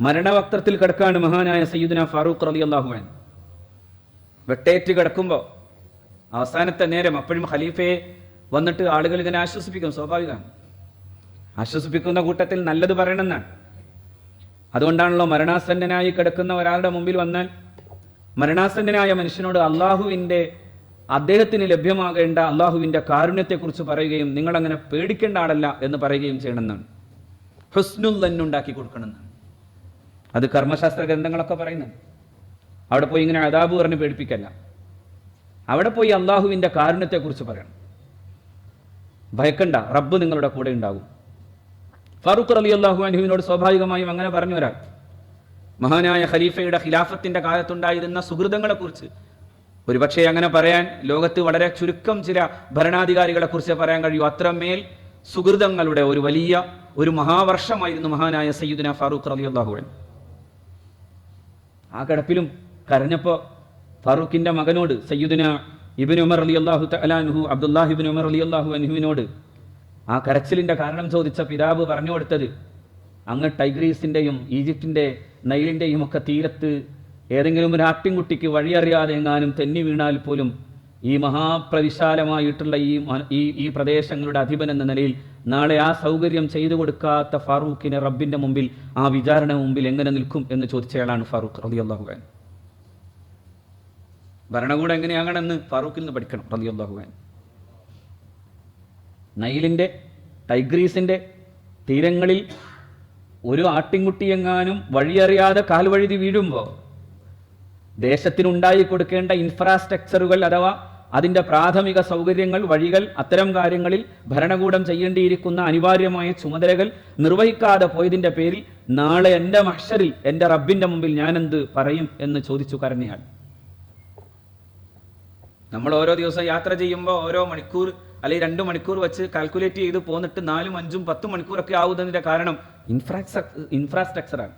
മരണവക്ത്രത്തിൽ കിടക്കാണ് മഹാനായ സയ്യിദുന ഫാറൂഖ് റലി അള്ളാഹുവാൻ വെട്ടേറ്റ് കിടക്കുമ്പോൾ അവസാനത്തെ നേരം അപ്പോഴും ഖലീഫയെ വന്നിട്ട് ആളുകൾ ഇങ്ങനെ ആശ്വസിപ്പിക്കും സ്വാഭാവികമാണ്. ആശ്വസിപ്പിക്കുന്ന കൂട്ടത്തിൽ നല്ലത് പറയണമെന്നാണ്. അതുകൊണ്ടാണല്ലോ മരണാസന്നനായി കിടക്കുന്ന ഒരാളുടെ മുമ്പിൽ വന്നാൽ മരണാസന്നനായ മനുഷ്യനോട് അള്ളാഹുവിന്റെ അദ്ദേഹത്തിന് ലഭ്യമാകേണ്ട അള്ളാഹുവിന്റെ കാരുണ്യത്തെക്കുറിച്ച് പറയുകയും നിങ്ങളങ്ങനെ പേടിക്കേണ്ട ആളല്ല എന്ന് പറയുകയും ചെയ്യണമെന്നാണ്. ഹുസ്നുൽ തന്നുണ്ടാക്കി കൊടുക്കണമെന്നാണ്. അത് കർമ്മശാസ്ത്ര ഗ്രന്ഥങ്ങളൊക്കെ പറയുന്നു. അവിടെ പോയി ഇങ്ങനെ അതാബ് പറഞ്ഞ് പേടിപ്പിക്കല്ല. അവിടെ പോയി അള്ളാഹുവിന്റെ കാരുണ്യത്തെക്കുറിച്ച് പറയണം. ഭയക്കണ്ട റബ്ബ് നിങ്ങളുടെ കൂടെ ഉണ്ടാകും. ഫാറൂഖ് അലി അള്ളാഹു അനുഹുവിനോട് സ്വാഭാവികമായും അങ്ങനെ പറഞ്ഞു ഒരാൾ. മഹാനായ ഖലീഫയുടെ ഖിലാഫത്തിന്റെ കാലത്തുണ്ടായിരുന്ന സുഹൃതങ്ങളെക്കുറിച്ച്. ഒരുപക്ഷെ അങ്ങനെ പറയാൻ ലോകത്ത് വളരെ ചുരുക്കം ചില ഭരണാധികാരികളെക്കുറിച്ച് പറയാൻ കഴിയൂ. അത്രമേൽ സുഹൃതങ്ങളുടെ ഒരു വലിയ ഒരു മഹാവർഷമായിരുന്നു മഹാനായ സയ്യിദുന ഫാറൂഖ് അലി അള്ളാഹുവൻ ആ കിടപ്പിലും കരഞ്ഞപ്പോൾ ഫാറൂഖിന്റെ മകനോട് സയ്യുദിന ഇബിൻ ഉമർ അലി അള്ളാഹു തലാൻഹു അബ്ദുല്ലാഹിബിൻ ഉമർ അലി അള്ളാഹു അനുഹുവിനോട് ആ കരച്ചിലിന്റെ കാരണം ചോദിച്ച പിതാവ് പറഞ്ഞു കൊടുത്തത് അങ്ങ് ടൈഗ്രീസിന്റെയും ഈജിപ്റ്റിന്റെ നൈലിന്റെയും ഒക്കെ തീരത്ത് ഏതെങ്കിലും ഒരു ആട്ടിൻകുട്ടിക്ക് വഴിയറിയാതെ എങ്ങാനും തെന്നി വീണാൽ പോലും ഈ മഹാപ്രവിശാലമായിട്ടുള്ള ഈ ഈ ഈ പ്രദേശങ്ങളുടെ അധിപൻ എന്ന നിലയിൽ നാളെ ആ സൗകര്യം ചെയ്തു കൊടുക്കാത്ത ഫാറൂഖിനെ റബ്ബിന്റെ മുമ്പിൽ ആ വിചാരണ മുമ്പിൽ എങ്ങനെ നിൽക്കും എന്ന് ചോദിച്ചയാളാണ് ഫാറൂഖ് റലി അള്ളാഹുവാൻ ഭരണകൂടം എങ്ങനെയാകണമെന്ന് ഫാറൂഖിൽ നിന്ന് പഠിക്കണം റലി അള്ളാഹുവാൻ നൈലിന്റെ ടൈഗ്രീസിന്റെ തീരങ്ങളിൽ ഒരു ആട്ടിൻകുട്ടിയെങ്ങാനും വഴിയറിയാതെ കാൽവഴുതി വീഴുമ്പോൾ ദേശത്തിനുണ്ടായി കൊടുക്കേണ്ട ഇൻഫ്രാസ്ട്രക്ചറുകൾ അഥവാ അതിന്റെ പ്രാഥമിക സൗകര്യങ്ങൾ വഴികൾ അത്തരം കാര്യങ്ങളിൽ ഭരണകൂടം ചെയ്യേണ്ടിയിരിക്കുന്ന അനിവാര്യമായ ചുമതലകൾ നിർവഹിക്കാതെ പോയതിന്റെ പേരിൽ നാളെ എന്റെ മഷറിൽ എന്റെ റബ്ബിന്റെ മുമ്പിൽ ഞാനെന്ത് പറയും എന്ന് ചോദിച്ചു കരഞ്ഞയാൾ. നമ്മൾ ഓരോ ദിവസം യാത്ര ചെയ്യുമ്പോൾ ഓരോ മണിക്കൂർ അല്ലെങ്കിൽ രണ്ട് മണിക്കൂർ വെച്ച് കാൽക്കുലേറ്റ് ചെയ്ത് പോന്നിട്ട് നാലും അഞ്ചും പത്തും മണിക്കൂറൊക്കെ ആവുന്നതിന്റെ കാരണം ഇൻഫ്രാസ്ട്രക്ചർ ഇൻഫ്രാസ്ട്രക്ചറാണ്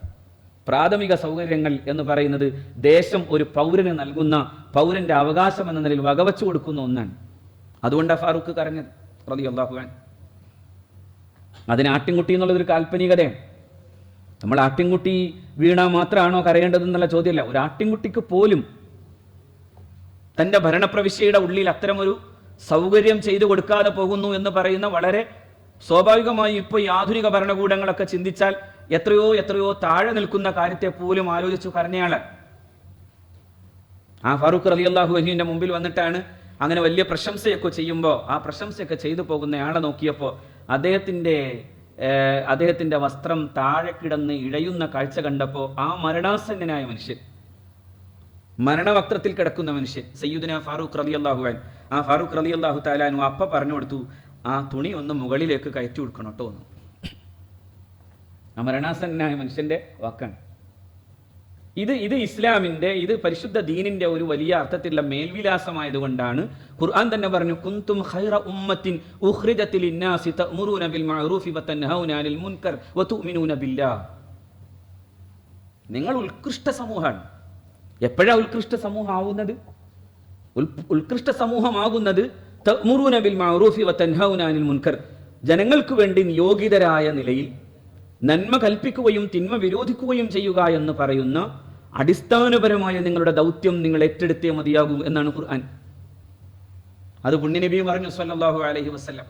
പ്രാഥമിക സൗകര്യങ്ങൾ എന്ന് പറയുന്നത് ദേശം ഒരു പൗരന് നൽകുന്ന പൗരന്റെ അവകാശം എന്ന നിലയിൽ വകവച്ചു കൊടുക്കുന്ന ഒന്നാണ്. അതുകൊണ്ടാണ് ഫാറൂഖ് കരഞ്ഞത് റതി അള്ളാഹുവാൻ അതിന് ആട്ടിൻകുട്ടി എന്നുള്ളതൊരു കാൽപ്പനികതയാണ്. നമ്മൾ ആട്ടിൻകുട്ടി വീണാൽ മാത്രമാണോ കരയേണ്ടതെന്നുള്ള ചോദ്യമല്ല. ഒരു ആട്ടിൻകുട്ടിക്ക് പോലും തന്റെ ഭരണപ്രവിശ്യയുടെ ഉള്ളിൽ അത്തരമൊരു സൗകര്യം ചെയ്തു കൊടുക്കാതെ പോകുന്നു എന്ന് പറയുന്ന വളരെ സ്വാഭാവികമായി ഇപ്പോൾ ഈ ആധുനിക ഭരണകൂടങ്ങളൊക്കെ ചിന്തിച്ചാൽ എത്രയോ എത്രയോ താഴെ നിൽക്കുന്ന കാര്യത്തെ പോലും ആലോചിച്ചു കരഞ്ഞയാൾ ആ ഫാറൂഖ് റലി അള്ളാഹു അഹീന്റെ മുമ്പിൽ വന്നിട്ടാണ് അങ്ങനെ വലിയ പ്രശംസയൊക്കെ ചെയ്യുമ്പോൾ ആ പ്രശംസയൊക്കെ ചെയ്തു പോകുന്നയാളെ നോക്കിയപ്പോൾ അദ്ദേഹത്തിന്റെ അദ്ദേഹത്തിന്റെ വസ്ത്രം താഴെ കിടന്ന് ഇഴയുന്ന കാഴ്ച കണ്ടപ്പോൾ ആ മരണാസന്നനായ മനുഷ്യൻ മരണവക്രത്തിൽ കിടക്കുന്ന മനുഷ്യൻ സയ്യുദിന ഫാറൂഖ് റലി അള്ളാഹുവാൻ ആ ഫാറൂഖ് റലി അള്ളാഹു താലാനു അപ്പ പറഞ്ഞു കൊടുത്തു ആ തുണി ഒന്ന് മുകളിലേക്ക് കയറ്റി കൊടുക്കണം കേട്ടോ ആ മരണാസന്നായ മനുഷ്യന്റെ വാക്കാണ്. ഇത് ഇത് ഇസ്ലാമിന്റെ ഇത് പരിശുദ്ധ ദീനിന്റെ ഒരു വലിയ അർത്ഥത്തിലുള്ള മേൽവിലാസമായതുകൊണ്ടാണ് ഖുർആൻ തന്നെ പറഞ്ഞു കുന്തും ഖൈറ ഉമ്മത്തിൻ ഉഖ്രിജത്തിൽ ഇന്നാസി തഅ്മുറൂന ബിൽ മഅറൂഫി വതൻഹൗന അനിൽ മുൻകർ വതുഅ്മിനൂന ബില്ലാ. നിങ്ങൾ ഉത്കൃഷ്ട സമൂഹമാണ്. എപ്പോഴാ ഉത്കൃഷ്ട സമൂഹം ആവുന്നത് ഉത്കൃഷ്ട സമൂഹമാകുന്നത് തഅ്മുറൂന ബിൽ മഅറൂഫി വതൻഹൗന അനിൽ മുൻകർ. ജനങ്ങൾക്ക് വേണ്ടി നിയോഗിതരായ നിലയിൽ നന്മ കൽപ്പിക്കുകയും തിന്മ വിരോധിക്കുകയും ചെയ്യുക എന്ന് പറയുന്ന അടിസ്ഥാനപരമായ നിങ്ങളുടെ ദൗത്യം നിങ്ങൾ ഏറ്റെടുത്തേ മതിയാകൂ എന്നാണ് ഖുർആൻ. അത് പുണ്യനബി പറഞ്ഞു സല്ലാഹു അലഹി വസ്ലം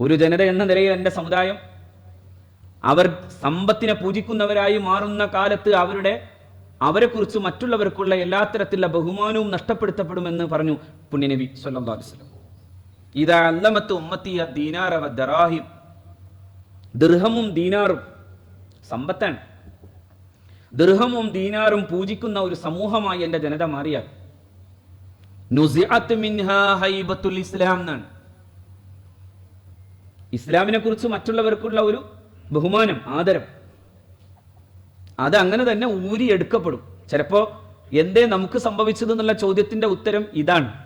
ഒരു ജനത എന്ന നിലയിൽ എന്റെ സമുദായം അവർ സമ്പത്തിനെ പൂജിക്കുന്നവരായി മാറുന്ന കാലത്ത് അവരുടെ അവരെക്കുറിച്ച് മറ്റുള്ളവർക്കുള്ള എല്ലാ തരത്തിലുള്ള ബഹുമാനവും നഷ്ടപ്പെടുത്തപ്പെടുമെന്ന് പറഞ്ഞു പുണ്യനബി അലൈഹി വസല്ലം. ഇതാ അല്ലമത്ത് ഉമ്മത്തിയ ദീനാറവ ദറാഹിം. ദൃഹമും ദീനാറും സമ്പത്താണ്. ദൃഹമും ദീനാറും പൂജിക്കുന്ന ഒരു സമൂഹമായി എന്റെ ജനത മാറിയാൽ ഇസ്ലാം ഇസ്ലാമിനെ കുറിച്ച് മറ്റുള്ളവർക്കുള്ള ഒരു ബഹുമാനം ആദരം. അത് അങ്ങനെ തന്നെ ഊരിയെടുക്കപ്പെടും ചിലപ്പോ എന്തേ നമുക്ക് സംഭവിച്ചത് എന്നുള്ള ചോദ്യത്തിന്റെ ഉത്തരം ഇതാണ്.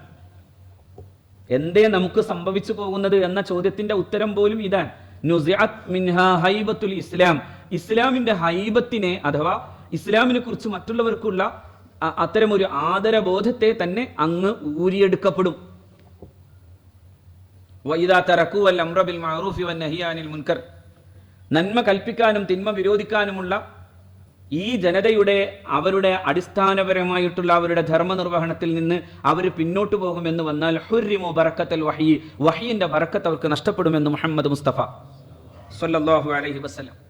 എന്തേ നമുക്ക് സംഭവിച്ചു പോകുന്നത് എന്ന ചോദ്യത്തിന്റെ ഉത്തരം പോലും ഇതാണ്. മിൻഹാ ഹൈബത്തുൽ ഇസ്ലാം. ഇസ്ലാമിന്റെ ഹൈബത്തിനെ അഥവാ ഇസ്ലാമിനെ കുറിച്ച് മറ്റുള്ളവർക്കുള്ള അത്തരം ഒരു ആദരബോധത്തെ തന്നെ അങ്ങ് ഊരിയെടുക്കപ്പെടും. നന്മ കൽപ്പിക്കാനും തിന്മ വിരോധിക്കാനുമുള്ള ഈ ജനതയുടെ അവരുടെ അടിസ്ഥാനപരമായിട്ടുള്ള അവരുടെ ധർമ്മനിർവഹണത്തിൽ നിന്ന് അവർ പിന്നോട്ട് പോകുമെന്ന് വന്നാൽ ഹുരിമോ ബറക്കത്തൽ വഹി വഹീന്റെ ബറക്കത്ത് അവർക്ക് നഷ്ടപ്പെടുമെന്ന് മുഹമ്മദ് മുസ്തഫ. സല്ലല്ലാഹു അലഹി വസല്ലം.